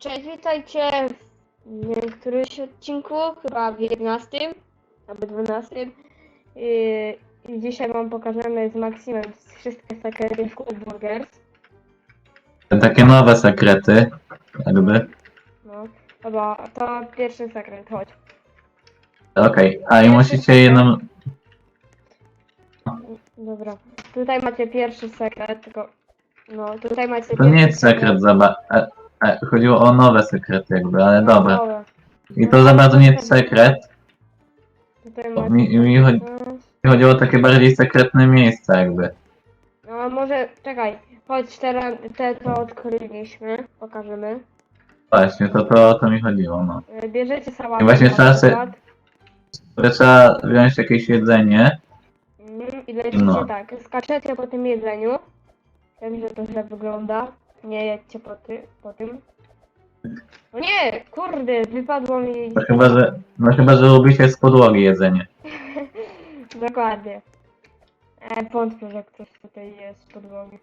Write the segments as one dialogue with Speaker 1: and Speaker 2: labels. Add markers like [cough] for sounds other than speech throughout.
Speaker 1: Cześć, witajcie w którymś odcinku, chyba w 11 albo 12. I, i dzisiaj wam pokażemy z Maksimem wszystkie sekrety w Cool Burgers.
Speaker 2: Takie nowe sekrety, jakby.
Speaker 1: No, chyba to pierwszy sekret, chodź.
Speaker 2: Okej, a i musicie jedną...
Speaker 1: Dobra, tutaj macie pierwszy sekret, tylko no tutaj macie
Speaker 2: To nie jest sekret, zaba... E, chodziło o nowe sekrety jakby, ale
Speaker 1: No,
Speaker 2: dobra.
Speaker 1: dobra.
Speaker 2: I to za bardzo nie jest sekret,
Speaker 1: Tutaj
Speaker 2: bo
Speaker 1: macie...
Speaker 2: mi, mi chodzi, mi chodziło o takie bardziej sekretne miejsca jakby.
Speaker 1: No może, czekaj, chodź, teraz te to odkryliśmy, pokażemy.
Speaker 2: Właśnie, to to o to mi chodziło, no.
Speaker 1: E, Bierzecie sałatę
Speaker 2: I właśnie
Speaker 1: na
Speaker 2: trzeba sobie-
Speaker 1: przykład.
Speaker 2: To trzeba wziąć jakieś jedzenie.
Speaker 1: Mhm, I lecicie
Speaker 2: No.
Speaker 1: tak, skaczecie po tym jedzeniu. Wiem, że to źle wygląda. Nie jedźcie po, ty, po tym. O nie, kurde, wypadło mi.
Speaker 2: No chyba, że, no chyba, że lubicie z podłogi jedzenie. [laughs]
Speaker 1: Dokładnie. E, wątpię, że ktoś tutaj jest z podłogi.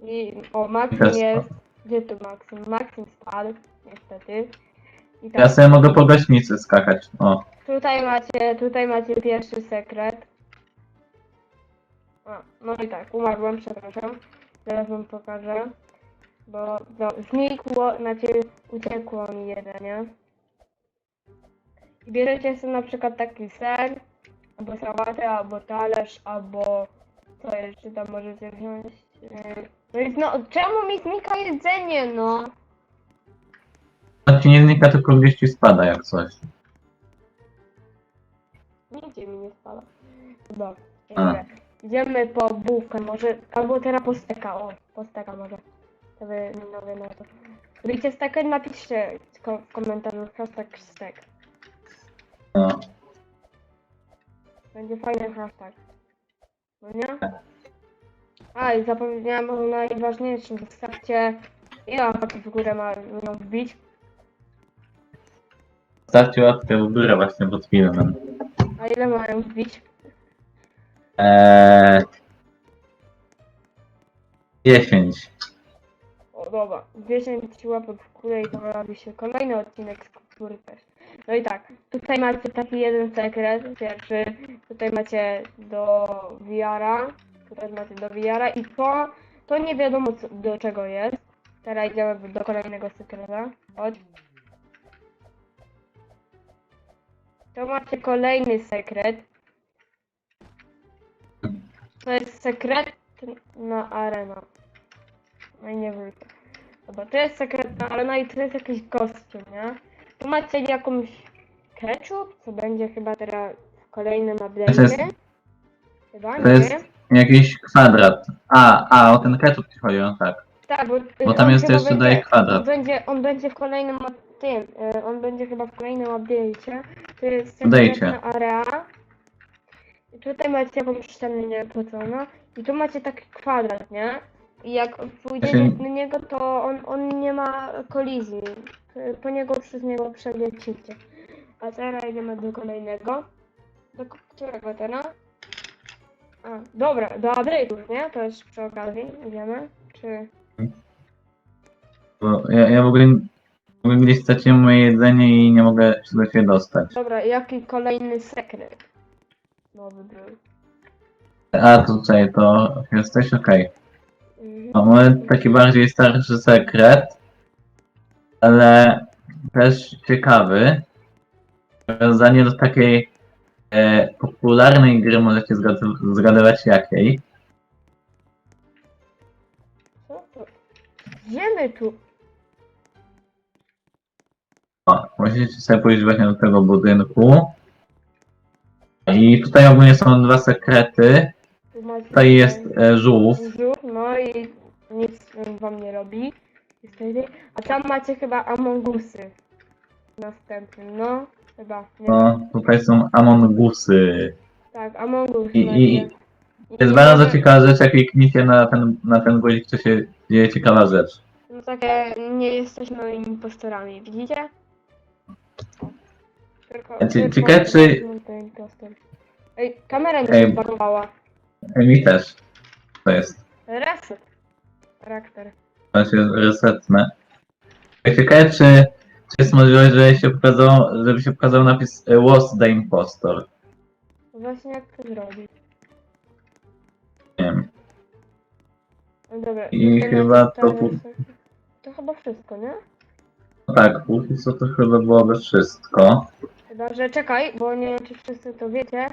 Speaker 1: I o, Maxim
Speaker 2: Też
Speaker 1: jest. Gdzie tu Maxim? Maxim spadł, niestety. I tak,
Speaker 2: Ja sobie mogę po gaśnicy skakać. O,
Speaker 1: tutaj macie, tutaj macie pierwszy sekret. A, no i tak, umarłem, przepraszam. Zaraz wam pokażę. Bo no, znikło, znaczy uciekło mi jedzenie. I bierzecie sobie na przykład taki ser, albo sałatę, albo talerz, albo co jeszcze tam możecie wziąć. Yy, No i no, czemu mi znika jedzenie, no?
Speaker 2: to ci nie znika, tylko gdzieś ci spada jak coś.
Speaker 1: Nigdzie mi nie spada. Dobra,
Speaker 2: A.
Speaker 1: idziemy. Po bułkę, może, albo teraz po steka, o, po steka może. To wy nowie na to. Lubicie steka? Napiszcie w ko- w komentarzu hashtag stek.
Speaker 2: No.
Speaker 1: Będzie fajny hashtag. No nie? A i zapomniałam o najważniejszym. Zostawcie ile łapek w górę ma no, wbić.
Speaker 2: Stawcie łapkę w górę właśnie pod filmem.
Speaker 1: A ile mają wbić?
Speaker 2: Eee... 10.
Speaker 1: O dobra, 10 łapek w górę i to robi się kolejny odcinek z kultury też. No i tak, tutaj macie taki jeden sekret, pierwszy, tutaj macie do VR-a, tutaj macie do VR-a i to, to nie wiadomo co, do czego jest. Teraz idziemy do kolejnego sekreta. Chodź. To macie kolejny sekret. To jest sekretna arena. No i nie wrócę. Dobra, to jest sekretna arena i to jest jakiś kostium, nie? Tu macie jakąś ketchup, co będzie chyba teraz w kolejnym
Speaker 2: To jest-
Speaker 1: update'ie. Chyba,
Speaker 2: To
Speaker 1: nie?
Speaker 2: jest jakiś kwadrat. A, a, o ten ketchup ci chodzi, no tak.
Speaker 1: Tak, bo,
Speaker 2: Bo tam
Speaker 1: on
Speaker 2: jest
Speaker 1: chyba
Speaker 2: jeszcze daje kwadrat.
Speaker 1: On będzie, on będzie w kolejnym od- tym, y, on będzie chyba w kolejnym update'cie. To jest
Speaker 2: Update'cie.
Speaker 1: sekretna area. Tutaj macie jakąś ścianę niepłacona. I tu macie taki kwadrat, nie? I jak pójdziecie
Speaker 2: Znaczy-
Speaker 1: na niego, to on, on nie ma kolizji. Po niego przez niego przelecicie. A teraz idziemy do kolejnego. Do którego teraz? A, dobra, do update'ów, nie? To jest przy okazji. Idziemy? Czy...
Speaker 2: Bo ja, ja w ogóle ogóle gdzieś straciłem moje jedzenie i nie mogę się do dostać.
Speaker 1: Dobra, jaki kolejny sekret? Nowy był.
Speaker 2: A tutaj to jesteś okej.
Speaker 1: Mhm.
Speaker 2: Mamy taki bardziej starszy sekret, ale też ciekawy. Nawiązanie do takiej e, popularnej gry możecie zgad- zgadywać jakiej.
Speaker 1: Co to? Gdzie my tu?
Speaker 2: O, musicie sobie pójść właśnie do tego budynku. I tutaj ogólnie są dwa sekrety.
Speaker 1: tu macie
Speaker 2: Tutaj jest e, żółw.
Speaker 1: Żółw, no i nic wam nie robi. Niestety. A tam macie chyba Among Usy. Następny, no. Chyba, nie?
Speaker 2: No, tutaj są amongusy.
Speaker 1: Tak, Among Us
Speaker 2: I- i-
Speaker 1: I
Speaker 2: Jest bardzo ciekawa rzecz, jak klikniecie na ten, na ten guzik, to się dzieje ciekawa rzecz.
Speaker 1: No takie, nie jesteśmy impostorami, widzicie? Tylko,
Speaker 2: Ci-
Speaker 1: tylko-
Speaker 2: ciekawe, czy-
Speaker 1: impostor. Ej, kamera mi
Speaker 2: Ej.
Speaker 1: się zbanowała.
Speaker 2: Mi też. To jest.
Speaker 1: Reset. Charakter.
Speaker 2: To się resetnę. Ciekawe, czy, czy jest możliwość, żeby się pokazał, żeby się pokazał napis e, Was the Impostor.
Speaker 1: Właśnie jak to zrobić?
Speaker 2: Nie wiem.
Speaker 1: No dobra.
Speaker 2: I
Speaker 1: tutaj
Speaker 2: chyba to
Speaker 1: sekre- To chyba wszystko, nie?
Speaker 2: No tak, póki co to chyba byłoby wszystko.
Speaker 1: Że czekaj, bo nie wiem czy wszyscy to wiecie.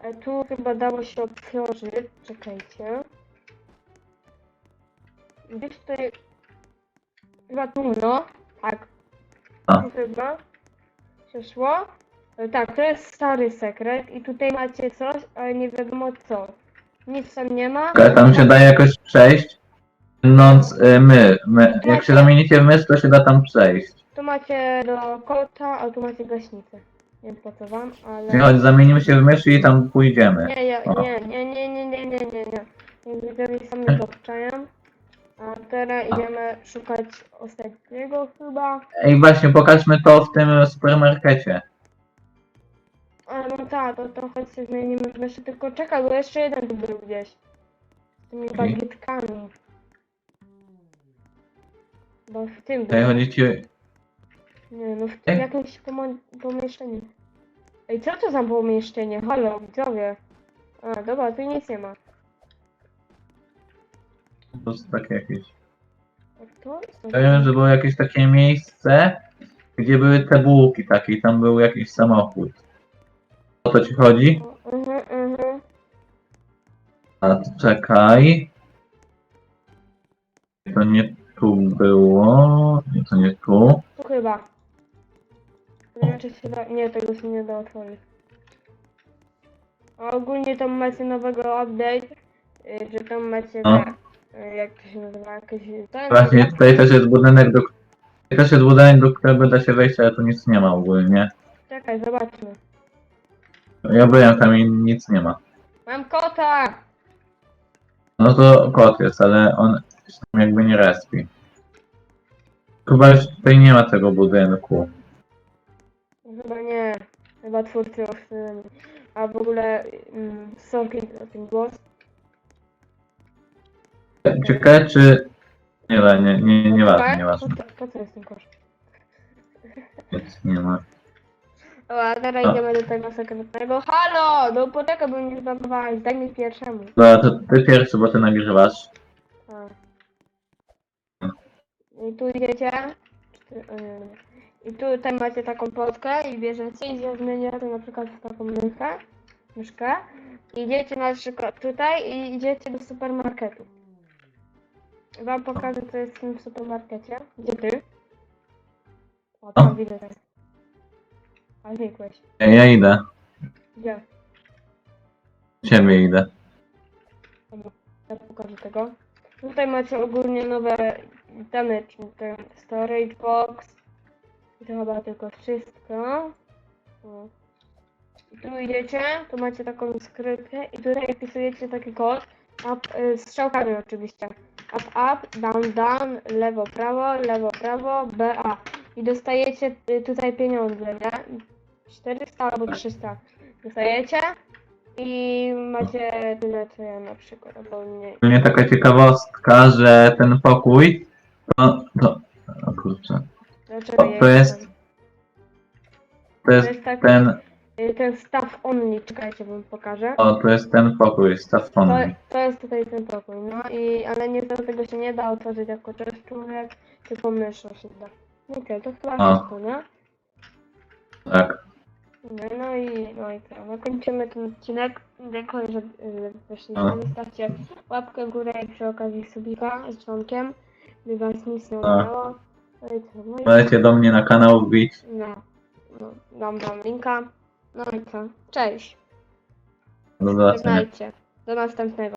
Speaker 1: e, Tu chyba dało się otworzyć. Czekajcie. Gdzieś tutaj. Chyba tu, no. Tak.
Speaker 2: A.
Speaker 1: Tu chyba się szło. E, Tak, to jest stary sekret i tutaj macie coś, ale nie wiadomo co. Nic tam nie ma.
Speaker 2: Ale tam się da jakoś przejść, będąc y, my, my. Jak się zamienicie w mysz, to się da tam przejść.
Speaker 1: Tu macie do kota, a tu macie gaśnicę. Nie wam, ale...
Speaker 2: Chodź, zamienimy się w mysz i tam pójdziemy.
Speaker 1: Nie, ja,
Speaker 2: O.
Speaker 1: nie, nie, nie, nie, nie, nie, nie, nie. Nie widzowie sami to obczają. A teraz idziemy szukać ostatniego chyba.
Speaker 2: Ej, właśnie, pokażmy to w tym supermarkecie.
Speaker 1: A no tak, to, to choć się zmienimy w myszy, tylko czekaj, bo jeszcze jeden tu był gdzieś. Z tymi bagietkami. Bo w tym
Speaker 2: Tutaj
Speaker 1: był.
Speaker 2: chodzi ci...
Speaker 1: Nie, no w tym
Speaker 2: Ej.
Speaker 1: jakimś pomo- pomieszczeniu. Ej, co to za pomieszczenie? Halo, widzowie. A, dobra, tu nic nie ma.
Speaker 2: Po prostu takie jakieś...
Speaker 1: A to?
Speaker 2: Ja wiem, że było jakieś takie miejsce, gdzie były te bułki takie i tam był jakiś samochód. O to ci chodzi?
Speaker 1: Mhm, mhm.
Speaker 2: A to czekaj. To nie tu było. Nie, to nie tu.
Speaker 1: Nie wiem, czy się da... Nie, tego się nie da otworzyć. A ogólnie tam macie nowego update, y, że tam macie
Speaker 2: No.
Speaker 1: te, y, jak to się nazywa, jakieś... Ten,
Speaker 2: Właśnie tutaj też jest budynek, do, tutaj też jest budynek, do którego da się wejść, ale tu nic nie ma ogólnie.
Speaker 1: Czekaj, zobaczmy.
Speaker 2: Ja byłem tam i nic nie ma.
Speaker 1: Mam kota!
Speaker 2: No to kot jest, ale on się tam jakby nie respi. Chyba już tutaj nie ma tego budynku.
Speaker 1: Chyba nie. Chyba twórcy oszczędzili. A w ogóle mm, sorki za ten głos.
Speaker 2: Ciekawe czy... Nie, nie, nie, nie, nie ważne, nie ważne.
Speaker 1: Po, po co jest ten kosz?
Speaker 2: Nic nie ma.
Speaker 1: Dobra, teraz idziemy do tego sekretnego. Halo! No poczekaj, bo nie zbagowałeś. Daj mi pierwszemu.
Speaker 2: Dobra, to ty pierwszy, bo ty nagrywasz.
Speaker 1: A. I tu idziecie. Czy- o nie, nie. I tutaj macie taką plotkę i bierzecie i zmieniacie na przykład w taką myszkę. Myszkę. Idziecie na przykład tutaj i idziecie do supermarketu. Wam pokażę co jest w tym supermarkecie. Gdzie ty? O, tam
Speaker 2: O.
Speaker 1: widzę. teraz. A znikłeś.
Speaker 2: Ja, ja idę.
Speaker 1: Gdzie?
Speaker 2: Ciebie idę.
Speaker 1: Ja pokażę tego. Tutaj macie ogólnie nowe dane, czyli ten storage box. To chyba tylko wszystko. O. I tu idziecie, tu macie taką skrytkę i tutaj wpisujecie taki kod. Up, y, strzałkami oczywiście. Up, up, down, down, lewo, prawo, lewo, prawo, BA. I dostajecie y, tutaj pieniądze, nie? 400 albo 300. Dostajecie i macie tyle co ja na przykład, albo nie.
Speaker 2: U mnie taka ciekawostka, że ten pokój to... to o kurczę.
Speaker 1: Dlaczego ja
Speaker 2: to
Speaker 1: jestem?
Speaker 2: jest- To jest ten...
Speaker 1: Y, Ten staff only, czekajcie, wam pokażę.
Speaker 2: O, to jest ten pokój, staw
Speaker 1: To,
Speaker 2: only.
Speaker 1: to jest tutaj ten pokój, no i, ale niestety tego się nie da otworzyć jako człowiek, tylko myszą się da. No okej, to chyba
Speaker 2: A.
Speaker 1: wszystko, nie?
Speaker 2: Tak.
Speaker 1: No, no i, no i co, no kończymy ten odcinek. Dziękuję, że weszliście.
Speaker 2: A.
Speaker 1: Zostawcie łapkę w górę i przy okazji subika z członkiem, by was nic nie
Speaker 2: A.
Speaker 1: ominęło. I co, no i
Speaker 2: Możecie do mnie na kanał wbić.
Speaker 1: no, no, dam wam linka. No i co, cześć,
Speaker 2: Do zobaczenia.
Speaker 1: żegnajcie, do następnego.